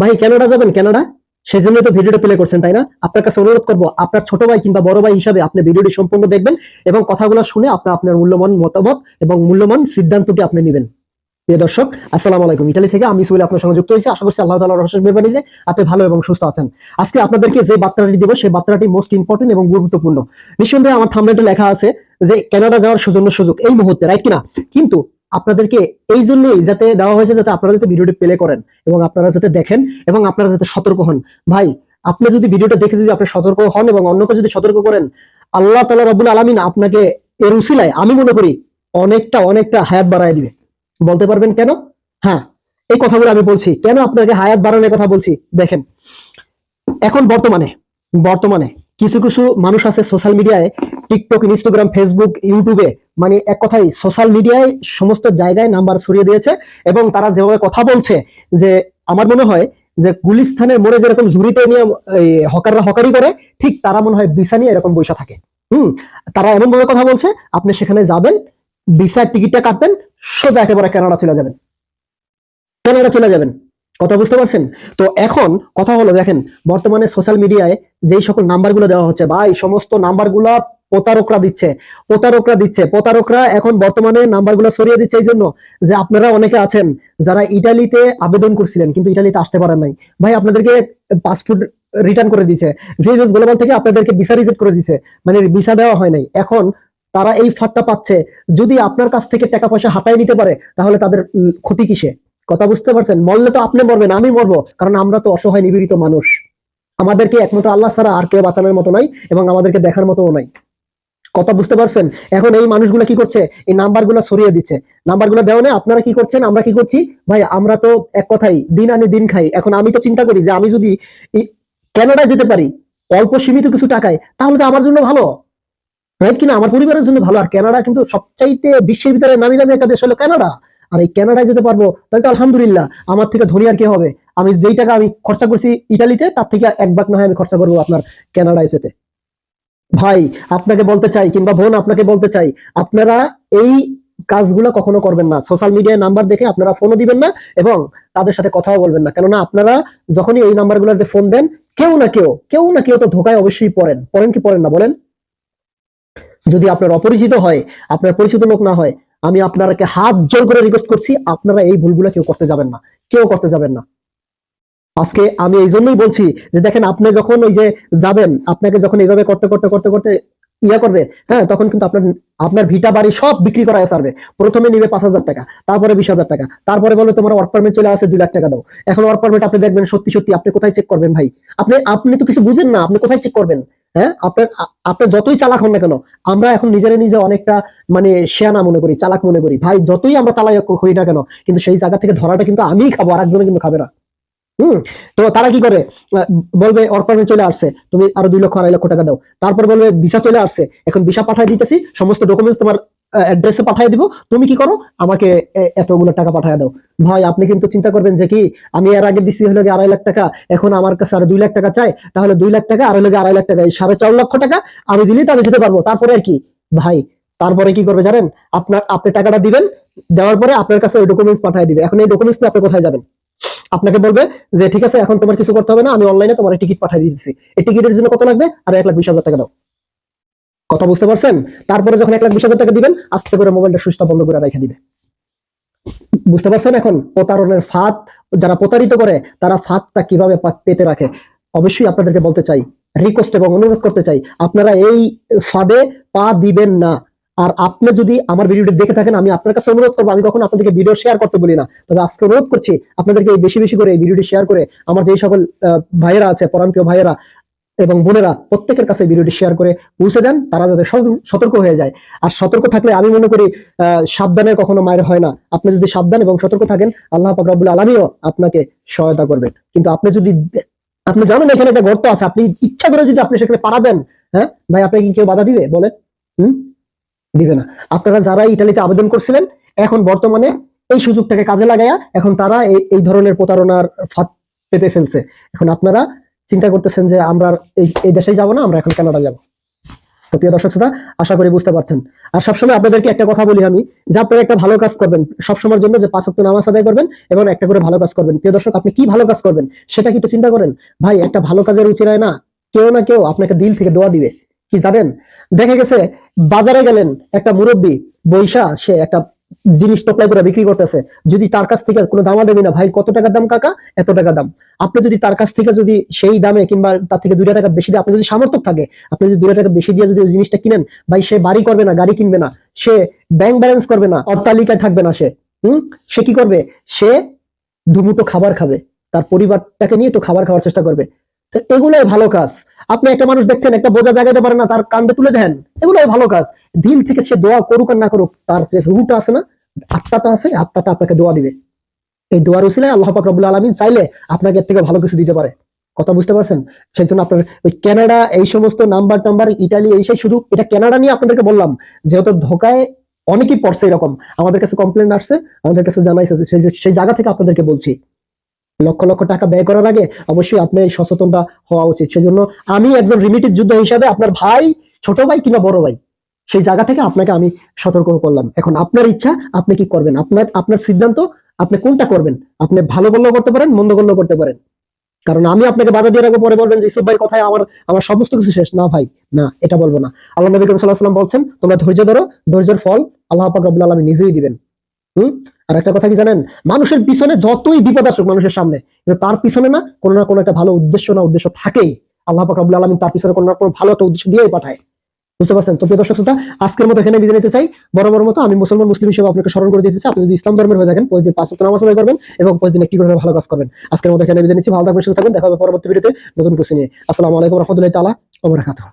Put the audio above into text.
ভাই, কানাডা যাবেন, কানাডা? সেই জন্য তো ভিডিওটা প্লে করছেন, তাই না? আপনার কাছে অনুরোধ করব, আপনার ছোট ভাই কিংবা বড় ভাই হিসাবে আপনি ভিডিওটি সম্পূর্ণ দেখবেন এবং কথাগুলো শুনে আপনার আপনার মূল্যবান মতামত এবং মূল্যবান সিদ্ধান্তটি আপনি নেবেন। প্রিয় দর্শক, আসসালামু আলাইকুম। ইটালি থেকে আমি সুবল আপনার সঙ্গে যুক্ত হয়েছি। আশা করছি আল্লাহ তাআলার অশেষ মেহরবানি যে আপনি ভালো এবং সুস্থ আছেন। আজকে আপনাদেরকে যে বার্তাটি দেব, সেই বার্তাটি মোস্ট ইম্পর্টেন্ট এবং গুরুত্বপূর্ণ। নিঃসন্দেহে আমার থাম্বনেলে লেখা আছে যে, কানাডা যাওয়ার সুজন্য সুযোগ। এই মুহূর্তে রাইট কিনা? কিন্তু আপনাদেরকে এই জন্যই যাতে দেওয়া হয়েছে যাতে আপনারা যাতে ভিডিওটি প্লে করেন এবং আপনারা যাতে দেখেন এবং আপনারা যাতে সতর্ক হন। ভাই, আপনি যদি ভিডিওটা দেখে যদি আপনি সতর্ক হন এবং অন্যকে যদি সতর্ক করেন, আল্লাহ তালা রবুল আলমিন আপনাকে এর উসিলায় আমি মনে করি অনেকটা অনেকটা হায়াত বাড়ায় দিবে। বলতে পারবেন কেন? হ্যাঁ এই কথাগুলো আমি বলছি। কেন আপনাকে হায়াত বাড়ানোর কথা বলছি? দেখেন, এখন বর্তমানে বর্তমানে কিছু কিছু মানুষ আছে সোশ্যাল মিডিয়ায় টিকটক ইনস্টাগ্রাম ফেসবুক ইউটিউবে মানে এক কথাই সোশ্যাল মিডিয়ায় সমস্ত জায়গায় নাম্বার ছড়িয়ে দিয়েছে এবং তারা যেভাবে কথা বলছে যে আমার মনে হয় যে গুলিস্থানের মোড়ে যেরকম ঝুড়িতে নিয়ে হকাররা হকারি করে, ঠিক তারা মনে হয় বিসা নিয়ে এরকম বৈশা থাকে। হুম? তারা এমন ভাবে কথা বলছে, আপনি সেখানে যাবেন, ভিসার টিকিটটা কাটবেন, সোজা একেবারে কানাডা চলে যাবেন। কানাডা চলে যাবেন। কথা বুঝতে পারছেন? তো এখন কথা হলো, দেখেন, বর্তমানে সোশ্যাল মিডিয়ায় যেই সকল নাম্বারগুলো দেওয়া হচ্ছে বা এই সমস্ত নাম্বারগুলো প্রতারকরা দিচ্ছে প্রতারকরা দিচ্ছে। প্রতারকরা এখন বর্তমানে নাম্বারগুলো সরিয়ে দিচ্ছে এই জন্য যে আপনারা অনেকে আছেন যারা ইটালিতে আবেদন করছিলেন কিন্তু ইটালিতে আসতে পারেন নাই। ভাই, আপনাদেরকে পাসপোর্ট রিটার্ন করে দিচ্ছে ভিএস গ্লোবাল থেকে আপনাদেরকে ভিসা রিজেক্ট করে দিচ্ছে মানে ভিসা দেওয়া হয় নাই। এখন তারা এই ফাঁদটা পাচ্ছে। যদি আপনার কাছ থেকে টাকা পয়সা হাতায় নিতে পারে, তাহলে তাদের ক্ষতি কিসে? কথা বুঝতে পারছেন? মরলে তো আপনি মরবেন, আমি মরবো। কারণ আমরা তো অসহায়, নিপীড়িত মানুষ। আমাদেরকে একমাত্র আল্লাহ ছাড়া আর কেউ বাঁচানোর মতো নাই এবং আমাদেরকে দেখার মতো নাই। কথা বুঝতে পারছেন? এখন এই মানুষগুলো কি করছে? এই নাম্বারগুলো সরিয়ে দিচ্ছে। নাম্বারগুলো দেওয়া নেই আপনারা কি করছেন? আমরা কি করছি? ভাই, আমরা তো এক কথাই, দিন আনি দিন খাই। এখন আমি তো চিন্তা করি যে আমি যদি এই যেতে পারি, অল্প সীমিত কিছু টাকায়, তাহলে তো আমার জন্য ভালো। রাইট কিনা? আমার পরিবারের জন্য ভালো। আর কানাডা কিন্তু সবচাইতে বিশ্বের ভিতরে নামি দামি একটা দেশ হলো কানাডা। আর এই কানাডায় যেতে পারব, তাহলে তো আলহামদুলিল্লাহ, আমার থেকে ধনী আর কে হবে? আমি যেই টাকা আমি খরচা করছি ইটালিতে, তার থেকে এক ভাগ না হয় আমি খরচা করব আপনার কানাডায় যেতে। ভাই, আপনাকে বলতে চাই কিংবা বোন আপনাকে বলতে চাই, আপনারা এই কাজগুলো কখনো করবেন না। সোশ্যাল মিডিয়ায় নাম্বার দেখে আপনারা ফোনও দিবেন না এবং তাদের সাথে কথাও বলবেন না। কেননা আপনারা যখনই এই নাম্বারগুলোতে ফোন দেন, কেউ না কেউ কেউ না কেউ তো ধোকায় অবশ্যই পড়েন। পড়েন কি পড়েন না বলেন? যদি আপনার অপরিচিত হয়, আপনার পরিচিত লোক না হয়, আমি আপনাকে হাত জোর করে রিকোয়েস্ট করছি, আপনারা এই ভুলগুলো কেউ করতে যাবেন না। কেউ করতে যাবেন না। আজকে আমি এই জন্যই বলছি যে দেখেন আপনি যখন ওই যে যাবেন, আপনাকে যখন এইভাবে করতে করতে করতে করতে ইয়া করবে হ্যাঁ তখন কিন্তু আপনার আপনার ভিটা বাড়ি সব বিক্রি করা সারবে। প্রথমে নিবে পাঁচ হাজার টাকা, তারপরে বিশ হাজার টাকা, তারপরে বলে তোমার ওয়ার্ক পারমিট চলে আসে দুই লাখ টাকা দাও। এখন ওয়ার্ক পারমিট আপনি দেখবেন সত্যি সত্যি, আপনি কোথায় চেক করবেন ভাই? আপনি আপনি তো কিছু বুঝেন না, আপনি কোথায় চেক করবেন? হ্যাঁ আপনার আপনার যতই চালাক হন না কেন, আমরা এখন নিজেরা নিজে অনেকটা মানে শেয়ানা মনে করি, চালাক মনে করি। ভাই, যতই আমরা চালাই হই না কেন, কিন্তু সেই জায়গা থেকে ধরাটা কিন্তু আমিই খাব আর একজনে কিন্তু খাবে না। হুম, তো তারা কি করে? বলবে অর্পানে চলে আসছে, তুমি আরও দুই লক্ষ, আড়াই লক্ষ টাকা দাও। তারপর বলবে ভিসা চলে আসছে, এখন ভিসা পাঠিয়ে দিতেছি, সমস্ত ডকুমেন্টস তোমার অ্যাড্রেসে পাঠিয়ে দিব। তুমি কি করো? আমাকে এতগুলো টাকা পাঠিয়ে দাও। ভাই, আপনি কিন্তু চিন্তা করবেন যে কি, আমি এর আগে দিচ্ছি হলো আড়াই লাখ টাকা, এখন আমার কাছে আরও দুই লাখ টাকা চাই, তাহলে দুই লাখ টাকা, আর হলো আড়াই লাখ টাকা সাড়ে চার লক্ষ টাকা আমি দিলেই তো আমি যেতে পারব। তারপরে আর কি? ভাই, তারপরে কি করবে জানেন? আপনার, আপনি টাকাটা দিবেন, দেওয়ার পরে আপনার কাছে ওই ডকুমেন্টস পাঠিয়ে দিবে। এখন এই ডকুমেন্টস আপনি কোথায় যাবেন? আপনাকে বলবে যে, ঠিক আছে, এখন তোমার কিছু করতে হবে না, আমি অনলাইনে তোমার টিকিট পাঠিয়ে দিচ্ছি এই টিকিটের জন্য কত লাগবে? আর এক লাখ বিশ হাজার টাকা দাও। কথা বুঝতে পারছেন? তারপরে যখন এক লাখ বিশ টাকা দিবেন, আস্তে করে মোবাইলটা সুইচটা বন্ধ করে রেখে দিবে। বুঝতে পারছেন এখন? প্রতারণের ফাঁদ, যারা প্রতারিত করে, তারা ফাঁদটা কীভাবে পেতে রাখে? অবশ্যই আপনাদেরকে বলতে চাই রিকোয়েস্ট এবং অনুরোধ করতে চাই, আপনারা এই ফাঁদে পা দিবেন না। আর আপনি যদি আমার ভিডিওটি দেখে থাকেন, আমি আপনার কাছে অনুরোধ করব, আমি কখন আপনাদেরকে ভিডিও শেয়ার করতে বলি না। তবে আজকে অনুরোধ করছি, আপনাদেরকে এই বেশি বেশি করে এই ভিডিওটি শেয়ার করে আমার যেই সকল ভাইয়েরা আছে পরামপ্রিয় ভাইয়েরা এবং বোনেরা, প্রত্যেকের কাছে ভিডিওটি শেয়ার করে পৌঁছে দেন, তারা যাতে সতর্ক হয়ে যায়। আর সতর্ক থাকলে আমি মনে করি সাবধানের কখনো মায়ের হয় না। আপনি যদি সাবধান এবং সতর্ক থাকেন, আল্লাহ পাক রব্বুল আলমীও আপনাকে সহায়তা করবেন। কিন্তু আপনি যদি আপনি জানেন এখানে একটা গর্ত আছে, আপনি ইচ্ছা করে যদি আপনি সেখানে পাড়া দেন হ্যাঁ? ভাই, আপনাকে কেউ বাধা দিবে? বলেন। হুম? দিবে না। আপনারা যারা ইটালিতে আবেদন করছিলেন, এখন বর্তমানে এই সুযোগটাকে কাজে লাগায়া এখন তারা এই ধরনের প্রতারণার ফাঁদ পেতে ফেলছে। এখন আপনারা চিন্তা করতেছেন যে আমরা এই দেশেই যাব না, আমরা এখন কানাডা যাব। তো প্রিয় দর্শক শ্রোতা, আশা করি বুঝতে পারছেন। আর সবসময় আপনাদেরকে একটা কথা বলি আমি, যে আপনারা একটা ভালো কাজ করবেন, সবসময়ের জন্য যে পাঁচ নামাজ আদায় করবেন এবং একটা করে ভালো কাজ করবেন। প্রিয় দর্শক, আপনি কি ভালো কাজ করবেন, সেটা কি একটু চিন্তা করেন? ভাই, একটা ভালো কাজের উচিরায় না, কেউ না কেউ আপনাকে দিল থেকে দোয়া দিবে। কি জানেন? দেখা গেছে, বাজারে গেলেন একটা মুরব্বী, বৈশা, সে একটা জিনিস টপলাই করে বিক্রি করতেছে। যদি তার কাছ থেকে কোনো দামা দেবে না, ভাই, কত টাকার দাম, কাকা? এত টাকা দাম। আপনি যদি তার কাছ থেকে যদি সেই দামে কিংবা তার থেকে দুই টাকা বেশি দিয়ে আপনি যদি সামর্থ্য থাকে, আপনি যদি দুই টাকা বেশি দিয়ে যদি ওই জিনিসটা কিনেন, ভাই, সে বাড়ি করবে না, গাড়ি কিনবে না, সে ব্যাংক ব্যালেন্স করবে না অট্টালিকায় থাকবে না সে, হুম? সে কি করবে? সে দুমুটো খাবার খাবে, তার পরিবারটাকে নিয়ে একটু খাবার খাওয়ার চেষ্টা করবে। এগুলোই ভালো কাজ। আপনি একটা মানুষ দেখছেন, একটা বোঝা জাগাতে পারে না, তার কান্দে তুলে দেন, এগুলোই ভালো কাজ। দিল থেকে সে দোয়া করুক আর না করুক, তার যে রুহটা আছে না, আত্মাটা আছে, আত্মাটা আপনাকে দোয়া দিবে। এই দোয়ার উসিলায় আল্লাহ পাক রব্বুল আলামিন চাইলে আপনাকে এর থেকে ভালো কিছু দিতে পারে। কথা বুঝতে পারছেন? সেই জন্য আপনার ওই কানাডা এই সমস্ত নাম্বার টাম্বার, ইটালি, এই সেই শুধু এটা কানাডা নিয়ে আপনাদেরকে বললাম, যেহেতু ধোকায় অনেকেই পড়ছে এরকম। আমাদের কাছে কমপ্লেন আসছে, আমাদের কাছে জানাইছে সেই জায়গা থেকে আপনাদেরকে বলছি। লক্ষ লক্ষ টাকা ব্যয় করার আগে অবশ্যই আপনি সচেতনটা হওয়া উচিত। সেজন্য আমি একজন রিমিটেড যুদ্ধ হিসাবে আপনার ভাই, ছোট ভাই কিংবা বড় ভাই, সেই জায়গা থেকে আপনাকে আমি সতর্ক করলাম। এখন আপনার ইচ্ছা, আপনি কি করবেন? আপনার আপনার সিদ্ধান্ত, আপনি কোনটা করবেন? আপনি ভালো করলেও করতে পারেন, মন্দ করলেও করতে পারেন। কারণ আমি আপনাকে বাধা দিয়ে রাখব, পরে বলবেন যে ইসুফ ভাই কথায় আমার আমার সমস্ত কিছু শেষ। না ভাই, না, এটা বলব না। আল্লাহ নবী করিম সাল্লাহ সাল্লাম বলছেন, তোমরা ধৈর্য ধরো, ধৈর্যের ফল আল্লাহ পাক রব্বুল আলমী নিজেই দিবেন। আর একটা কথা কি জানেন? মানুষের পিছনে যতই বিপদ আসুক মানুষের সামনে, কিন্তু তার পিছনে না কোনো না কোনো একটা ভালো উদ্দেশ্য না উদ্দেশ্য থাকেই। আল্লাহ পাক রব্বুল আলমিন তার পিছনে কোনো না কোনো ভালো একটা উদ্দেশ্য দিয়েই পাঠায়। বুঝতে পারছেন? তো প্রিয় দর্শক শ্রোতা, আজকের মতো এখানে বিদায় নিতে চাই। বড় বড় মতো আমি মুসলমান, মুসলিম হিসেবে আপনাকে স্মরণ করে দিতে চাই। আপনি যদি ইসলাম ধর্মের হয়ে থাকেন, প্রতিদিন পাঁচ নামাজ আদায় করবেন এবং প্রতিদিন একটি করে ভালো কাজ করবেন। আজকের মতো এখানে বিদায় নিচ্ছি। ভালো থাকবেন, সুস্থ থাকবেন। দেখা হবে পরবর্তী ভিডিওতে নতুন কিছু নিয়ে। আসসালামু আলাইকুম রহমতুল্লাহ তাআলা ওয়া বারাকাতুহু।